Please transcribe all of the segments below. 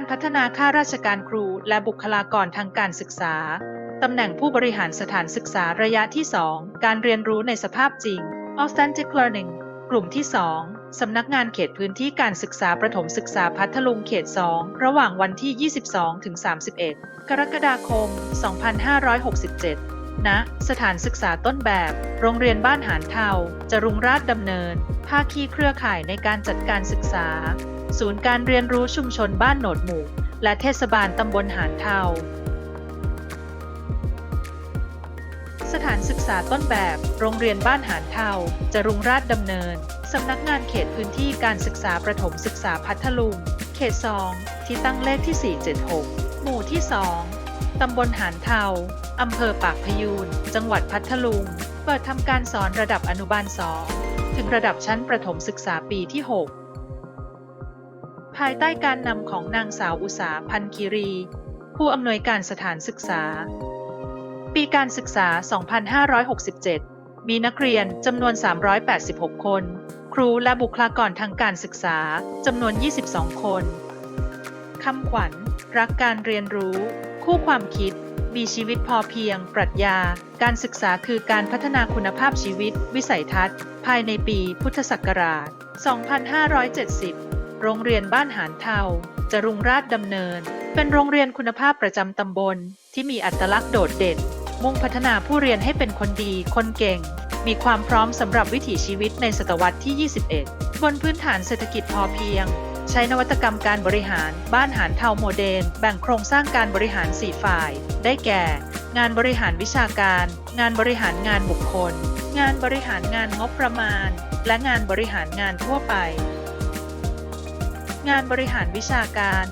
การพัฒนาข้าราชการครูและบุคลากรทางการศึกษา ตำแหน่งผู้บริหารสถานศึกษาระยะที่ 2 การเรียนรู้ในสภาพจริง Authentic Learning กลุ่มที่ 2 สำนักงานเขตพื้นที่การศึกษาประถมศึกษาพัทลุงเขต 2 ระหว่างวันที่ 22 ถึง 31 กรกฎาคม 2567 ณ สถานศึกษาต้นแบบ โรงเรียนบ้านหานเทาจรุงราชดำเนิน ภาคีเครือข่ายในการจัดการศึกษา ศูนย์การเรียนรู้ชุมชนบ้านโหนดหมู่ และเทศบาลตำบลหานเทา สถานศึกษาต้นแบบ โรงเรียนบ้านหานเทาจรุงราชดำเนิน สำนักงานเขตพื้นที่การศึกษาประถมศึกษาพัทลุง เขต 2 ที่ตั้งเลขที่ 476 หมู่ที่ 2 ตำบลหานเทาอำเภอปากพยูน จังหวัดพัทลุง เปิดทำการสอนระดับอนุบาล 2 ถึงระดับชั้นประถมศึกษาปีที่ 6 ภายใต้การนำของนางสาวอุสาพันธ์คีรี ผู้อำนวยการสถานศึกษา ปีการศึกษา 2567 มีนักเรียนจำนวน 386 คน ครูและบุคลากรทางการศึกษาจำนวน 22 คนคำขวัญ รักการเรียนรู้ คู่ความคิด มีชีวิตพอเพียง ปรัชญา การศึกษาคือการพัฒนาคุณภาพชีวิต วิสัยทัศน์ ภายในปีพุทธศักราช 2570 โรงเรียนบ้านหานเทาจรุงราชดำเนิน เป็นโรงเรียนคุณภาพประจำตำบล ที่มีอัตลักษณ์โดดเด่น มุ่งพัฒนาผู้เรียนให้เป็นคนดี คนเก่ง มีความพร้อมสำหรับวิถีชีวิตในศตวรรษที่ 21 บนพื้นฐานเศรษฐกิจพอเพียง ใช้นวัตกรรมการบริหารบ้านหารเทาโมเดลแบ่งโครงสร้างการบริหาร 4 ฝ่าย ได้แก่ งานบริหารวิชาการ งานบริหารงานบุคคล งานบริหารงานงบประมาณ และงานบริหารงานทั่วไป งานบริหารวิชาการ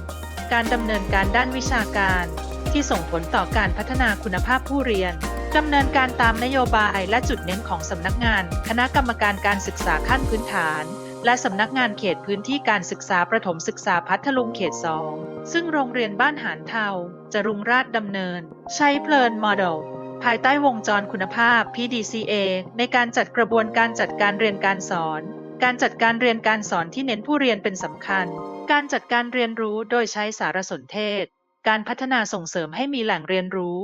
การดำเนินการด้านวิชาการ ที่ส่งผลต่อการพัฒนาคุณภาพผู้เรียนดำเนินการตามนโยบายและจุดเน้นของสำนักงาน คณะกรรมการการศึกษาขั้นพื้นฐาน และสำนักงานเขตพื้นที่การศึกษาประถมศึกษาพัทลุงเขต 2 ซึ่งโรงเรียนบ้านหานเทาจรุงราชดำเนิน ใช้เพลินโมเดลภายใต้วงจรคุณภาพ PDCA ในการจัดกระบวนการจัดการเรียนการสอน การจัดการเรียนการสอนที่เน้นผู้เรียนเป็นสำคัญ การจัดการเรียนรู้โดยใช้สารสนเทศ การพัฒนาส่งเสริมให้มีแหล่งเรียนรู้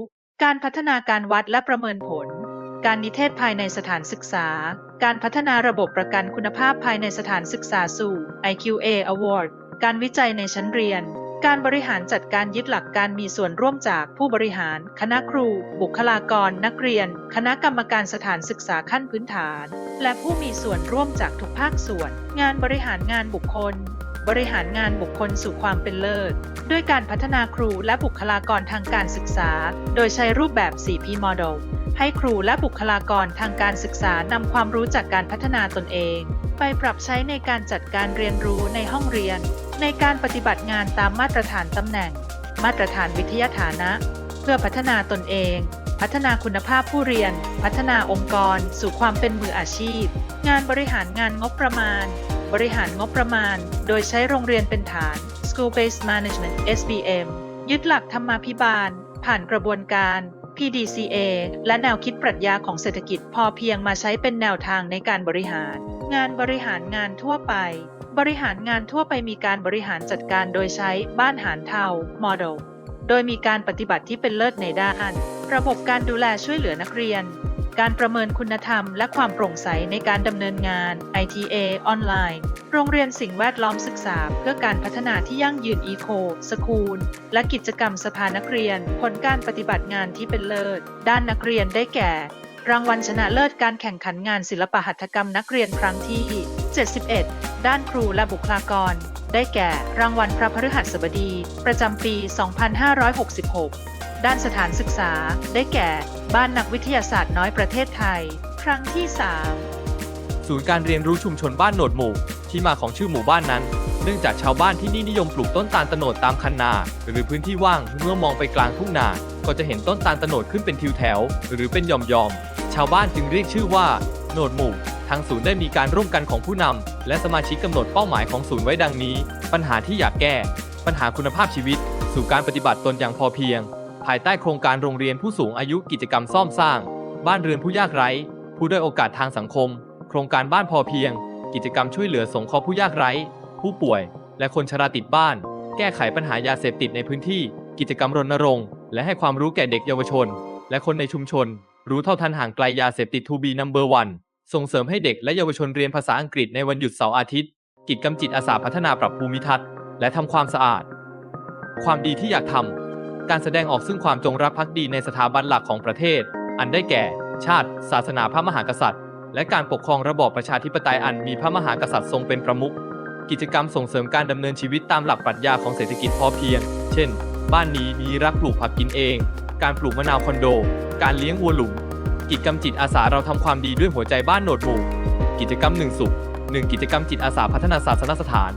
การพัฒนาการวัดและประเมินผล การนิเทศภายในสถานศึกษา การพัฒนาระบบประกันคุณภาพภายในสถานศึกษาสู่ IQA Award การวิจัยในชั้นเรียน การบริหารจัดการยึดหลักการมีส่วนร่วมจากผู้บริหาร คณะครู บุคลากร นักเรียน คณะกรรมการสถานศึกษาขั้นพื้นฐาน และผู้มีส่วนร่วมจากทุกภาคส่วน งานบริหารงานบุคคล บริหารงานบุคคลสู่ความเป็นเลิศ ด้วยการพัฒนาครูและบุคลากรทางการศึกษา โดยใช้รูปแบบ 4P Model ให้ครูและบุคลากรทางการศึกษานำความรู้จากการพัฒนาตนเอง ไปปรับใช้ในการจัดการเรียนรู้ในห้องเรียน ในการปฏิบัติงานตามมาตรฐานตำแหน่ง มาตรฐานวิทยาฐานะ เพื่อพัฒนาตนเอง พัฒนาคุณภาพผู้เรียน พัฒนาองค์กร สู่ความเป็นมืออาชีพ งานบริหารงานงบประมาณ บริหารงบประมาณ โดยใช้โรงเรียนเป็นฐาน School Based Management SBM ยึดหลักธรรมาภิบาล ผ่านกระบวนการ PDCA และแนวคิดปรัชญาของเศรษฐกิจพอเพียงมาใช้เป็นแนวทางในการบริหาร งานบริหารงานทั่วไป บริหารงานทั่วไปมีการบริหารจัดการโดยใช้บ้านหารเทา Model โดยมีการปฏิบัติที่เป็นเลิศในด้าน ระบบการดูแลช่วยเหลือนักเรียน การประเมินคุณธรรม และความโปร่งใสในการดำเนินงาน ITA ออนไลน์ โรงเรียนสิ่งแวดล้อมศึกษา เพื่อการพัฒนาที่ยั่งยืน Eco สคูล และกิจกรรมสภานักเรียน ผลการปฏิบัติงานที่เป็นเลิศ ด้านนักเรียนได้แก่ รางวัลชนะเลิศการแข่งขันงานศิลปหัตถกรรมนักเรียนครั้งที่ 71 ด้านครูและบุคลากร ได้แก่ รางวัลพระพฤหัสบดี ประจำปี 2566 ด้านสถานศึกษา ได้แก่ บ้านนักวิทยาศาสตร์น้อยประเทศไทย ครั้งที่ 3 ศูนย์การเรียนรู้ชุมชนบ้านโหนดหมู่ ที่มาของชื่อหมู่บ้านนั้น เนื่องจากชาวบ้านที่นี่นิยมปลูกต้นตาลตโนดตามคันนา หรือพื้นที่ว่างเมื่อมองไปกลางทุ่งนาก็จะเห็นต้นตาลตโนดขึ้นเป็นทิวแถว หรือเป็นหย่อมๆ ชาวบ้านจึงเรียกชื่อว่าโหนดหมู่ ทางศูนย์ได้มีการร่วมกันของผู้นำและสมาชิกกำหนดเป้าหมายของศูนย์ไว้ดังนี้ ปัญหาที่อยากแก้ ปัญหาคุณภาพชีวิต สู่การปฏิบัติตนอย่างพอเพียง ภายใต้โครงการโรงเรียนผู้สูงอายุกิจกรรมซ่อมสร้าง บ้านเรือนผู้ยากไร้ ผู้ด้อยโอกาสทางสังคม โครงการบ้านพอเพียง กิจกรรมช่วยเหลือสงเคราะห์ผู้ยากไร้ ผู้ป่วย และคนชราติดบ้าน แก้ไขปัญหายาเสพติดในพื้นที่ กิจกรรมรณรงค์และให้ความรู้แก่เด็กเยาวชน และคนในชุมชน รู้เท่าทันห่างไกลยาเสพติด To be number one ส่งเสริมให้เด็กและเยาวชนเรียนภาษาอังกฤษในวันหยุดเสาร์อาทิตย์ กิจกรรมจิตอาสาพัฒนาปรับภูมิทัศน์ และทำความสะอาด ความดีที่อยากทำ การแสดงออกซึ่งความจงรักภักดีในสถาบันหลักของประเทศ อันได้แก่ ชาติ ศาสนาพระมหากษัตริย์ และการปกครองระบอบประชาธิปไตยอันมีพระมหากษัตริย์ทรงเป็นประมุข กิจกรรมส่งเสริมการดำเนินชีวิตตามหลักปรัชญาของเศรษฐกิจพอเพียง เช่น บ้านนี้มีรักปลูกผักกินเอง การปลูกมะนาวคอนโด การเลี้ยงวัวหลุม กิจกรรมจิตอาสาเราทำความดีด้วยหัวใจบ้านโหนดหมู่ กิจกรรมหนึ่งสุขหนึ่งกิจกรรมจิตอาสาพัฒนาศาสนสถาน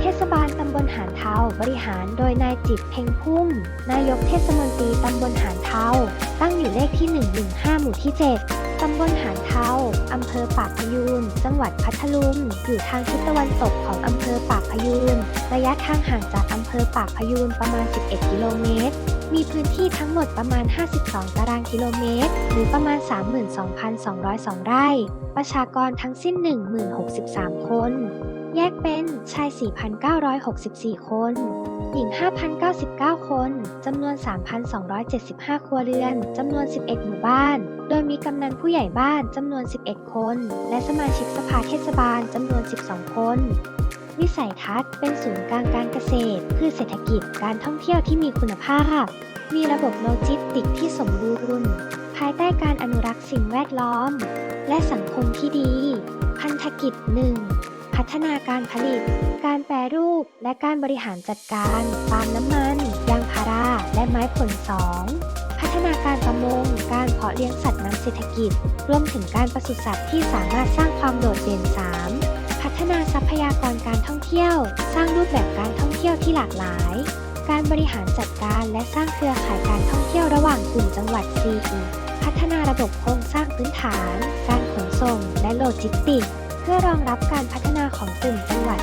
เทศบาลตำบลหานเทาบริหารโดยนายจิตเพ็งพุ่ม นายกเทศมนตรีตำบลหานเทาตั้งอยู่เลขที่ 115 หมู่ที่ 7ตำบลหานเทาอำเภอปากพยูน จังหวัดพัทลุง อยู่ทางทิศตะวันตกของอำเภอปากพยูน ระยะทางห่างจากอำเภอปากพยูนประมาณ 11 กิโลเมตร มีพื้นที่ทั้งหมดประมาณ 52 ตารางกิโลเมตร หรือประมาณ 32,202 ไร่ ประชากรทั้งสิ้น 1063 คน แยกเป็นชาย 4,964 คน หญิง 5,099 คน จำนวน 3,275 ครัวเรือน จำนวน 11 หมู่บ้าน โดยมีกำนันผู้ใหญ่บ้านจำนวน 11 คน และสมาชิกสภาเทศบาลจำนวน 12 คน วิสัยทัศน์เป็นศูนย์กลางการเกษตรพืชเศรษฐกิจการท่องเที่ยวที่มีคุณภาพ มีระบบโลจิสติกส์ที่สมบูรณ์ ภายใต้การอนุรักษ์สิ่งแวดล้อม และสังคมที่ดี พันธกิจ1พัฒนาการผลิต การแปรรูป และการบริหารจัดการปาล์มน้ำมัน ยางพารา และไม้ผล2พัฒนาการประมง การเพาะเลี้ยงสัตว์น้ำเศรษฐกิจ รวมถึงการปศุสัตว์ที่สามารถสร้างความโดดเด่น 3. พัฒนาทรัพยากรการท่องเที่ยว สร้างรูปแบบการท่องเที่ยวที่หลากหลาย การบริหารจัดการและสร้างเครือข่ายการท่องเที่ยวระหว่างกลุ่มจังหวัด 4. พัฒนาระบบโครงสร้างพื้นฐาน การขนส่ง และโลจิสติกส์เพื่อรองรับการพัฒนาของกลุ่มจังหวัด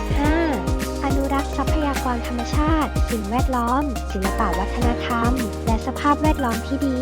5. อนุรักษ์ทรัพยากรธรรมชาติ สิ่งแวดล้อม ศิลปวัฒนธรรม และสภาพแวดล้อมที่ดี